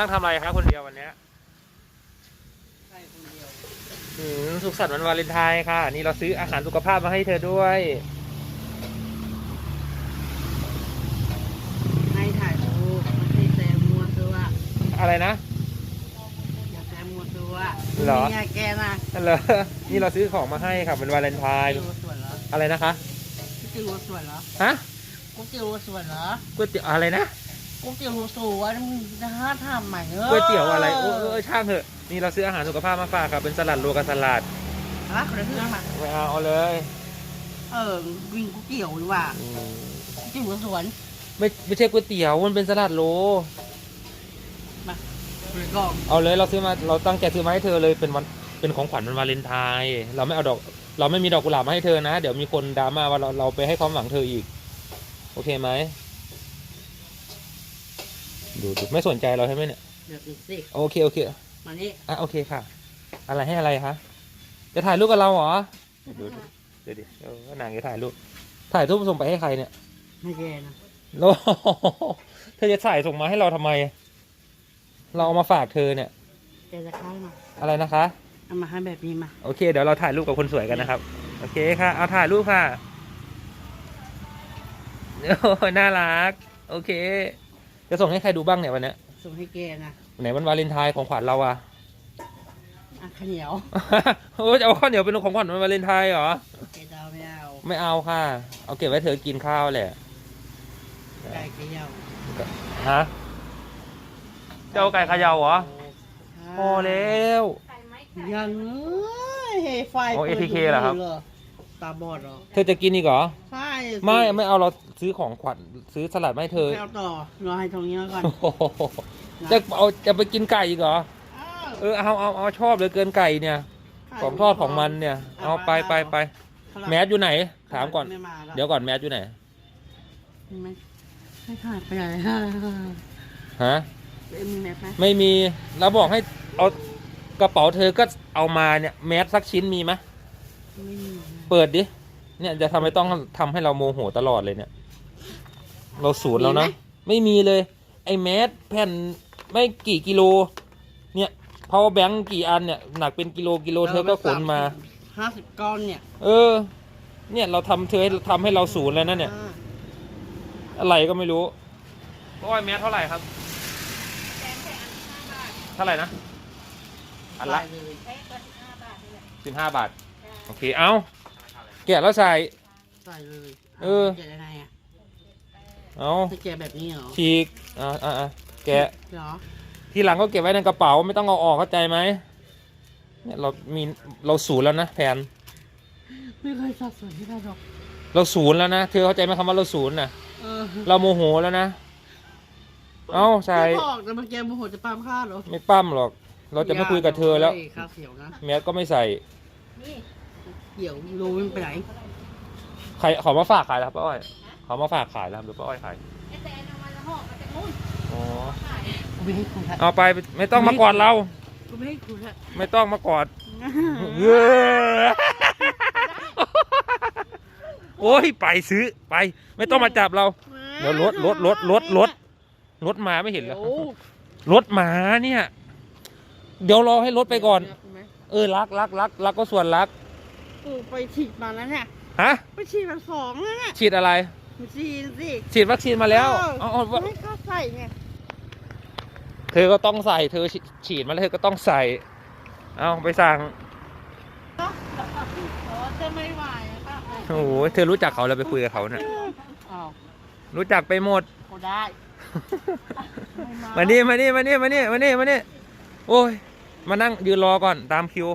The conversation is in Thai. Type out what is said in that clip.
นั่งทำอะไรคะคนเดียววันเนี้ยใช่คนเดียวอืมสุขสันต์วันวาเลนไทน์ค่ะ นี่เราซื้ออาหารสุขภาพมาให้เธอด้วย ให้ถ่ายรูปไม่ให้แซมมัวตัวอะไรนะ อย่าแซมมัวตัวเหรอเนี่ยแกนะนั่นเหรอนี่เราซื้อของมาให้ค่ะเป็นวาเลนไทน์จิ๋วสวยเหรออะไรนะคะ จิ๋วสวยเหรอฮะกุ๊กจิ๋วสวยเหรอก๋วยเตี๋ยวอะไรนะ กุ๊กจิ๋วสวยมึงจะหาทำใหม่เออก๋วยเตี๋ยวอะไรโอ้เออช่างเถอะนี่เราซื้ออาหารสุขภาพมาฝากค่ะเป็นสลัดโลกับสลัดฮะคนละเรื่องมาไม่เอาเอาเลยเออวิ่งกุ๊กเตี๋ยวดีกว่าอืมกุ๊กจิ๋วสวนไม่ไม่ใช่ก๋วยเตี๋ยวมันเป็นสลัดโลมาบริกรองเอาเลยเราซื้อมาเราตั้งใจซื้อมาให้เธอเลยเป็นวันเป็นของขวัญวันวาเลนไทน์เราไม่เอาดอก เราไม่มีดอกกุหลาบมาให้เธอนะ เดี๋ยวมีคนดราม่าว่าเราเราไปให้ความหวังเธออีก โอเคไหม ดูดูไม่สนใจเราใช่ไหมเนี่ยเดี๋ยวดูสิโอเคโอเคมานี่อะโอเคค่ะ อะไรให้อะไรคะจะถ่ายรูปกับเราเหรอดูดิเดี๋ยวดิเออนางจะถ่ายรูปถ่ายรูปส่งไปให้ใครเนี่ยให้แกนะโอ้โหเธอจะถ่ายส่งมาให้เราทำไม เราเอามาฝากเธอเนี่ย แกจะเข้ามาอะไรนะคะ เอามาให้แบบนี้มาโอเคเดี๋ยวเราถ่ายรูปกับคนสวยกันนะครับ โอเคค่ะ เอาถ่ายรูปค่ะโอ้ยน่ารัก โอเค จะส่งให้ใครดูบ้างเนี่ยวันเนี้ยส่งให้แกนะไหนวันวาเลนไทน์ของขวัญเราอะอะข้าวเหนียวโอ้ยจะเอาข้าวเหนียวเป็นของขวัญวันวาเลนไทน์เหรอแกจะเอาไม่เอาไม่เอาค่ะ เอาเก็บไว้เธอกินข้าวแหละไก่เกี๊ยวฮะเจ้าไก่เขยาวเหรอพอแล้วยังเลยไฟโอ้ปิด ATK ยู่เหรอครับ ตาบอดเหรอ เธอจะกินอีกเหรอ ใช่ สิไม่ไม่เอาเราซื้อของขวัญซื้อสลัดมาให้เธอไม่เอาต่อรอให้ตรงนี้ก่อนโอ้โหจะเอาจะไปกินไก่อีกเหรออ้าวเออเอาเอาเอาชอบเหลยเกินไก่เนี่ย ของทอดของมันเนี่ย เอาไปไปไปแมสอยู่ไหน ถามก่อนไมาแล้วเดี๋ยวก่อนแมสอยู่ไหน ไม่ไม่ถ่ายไปไหนฮะ เอ็มมีแม็กไหมไม่มีแล้วบอกให้เอากระเป๋าเธอก็เอามาเนี่ยแมสสักชิ้นมีไหมไม่มีเปิดดิ เนี่ยจะทำให้ต้องทำให้เราโมโหตลอดเลยเนี่ย เราศูนย์แล้วนะไม่มีเลย ไอ้แมสแผ่นไม่กี่กิโล เนี่ย power bank กี่อันเนี่ย หนักเป็นกิโลกิโลเธอก็ขนมา ห้าสิบก้อนเนี่ยเออ เนี่ยเราทำเธอให้ทำให้เราศูนย์แล้วนะเนี่ย อ่าอะไรก็ไม่รู้โอ้ยแมสเท่าไหร่ครับเท่าไหร่นะอันละได้เลยสิบห้าบาท โอเค เอาแกะแล้วใส่ ใส่เลยเออ แกะยังไงอะเอาจะแกะแบบนี้เหรอฉีกอ่าอ่าอ่าแกะเหรอทีหลังก็เก็บไว้ในกระเป๋าไม่ต้องเอาออกเข้าใจไหมเนี่ยเรามีเราศูนย์แล้วนะแผนไม่เคยสับสนที่ใครหรอกเราศูนย์แล้วนะเธอเข้าใจไหมคำว่าเราศูนย์น่ะ เออเราโมโหแล้วนะ เอาใส่ไม่บอกแต่เมื่อกี้โมโหจะปามฆ่าเหรอไม่ปั้มหรอก เราจะไม่คุยกับเธอแล้วฮ้ยข้าวเขียวนะแมสก็ไม่ใส่เขียวรู้มันไปไหนใครเขามาฝากขายแล้วครับป้าอ้อยเขามาฝากขายแล้วครับหรือป้าอ้อยขายอ๋อกูไม่ให้คุณละเอาไปไม่ต้องมากอดเรา กูไม่ให้คุณละไม่ต้องมากอดเย้โอ้ยไปซื้อไป ไม่ต้องมาจับเราเดี๋ยวรถรถรถรถรถรถมาไม่เห็นเหรอดี๋ยวรถมาเนี่ย เดี๋ยวรอให้รถไปก่อนเห็ไหมเออรักรักรักรักก็ส่วนรัก กูไปฉีดมาแล้วเนี่ย ฮะ ไปฉีดมาสองแล้วเนี่ยฉีดอะไรไปฉีดสิฉีดวัคซีนมาแล้วเออเอาเอากูให้เข้าใส่ไงเธอก็ต้องใส่ เธอฉีดมาแล้วเธอก็ต้องใส่ เอาไปสั่งอ๋อจะไม่ไหวอะค่ะโอ้โห เธอรู้จักเขาแล้วไปคุยกับเขาเนี่ย อ้าวรู้จักไปหมดกูได้มานี่มานี่มานี่มานี่มานี่มานี่โอ้ย มานั่งยืนรอก่อนตามคิว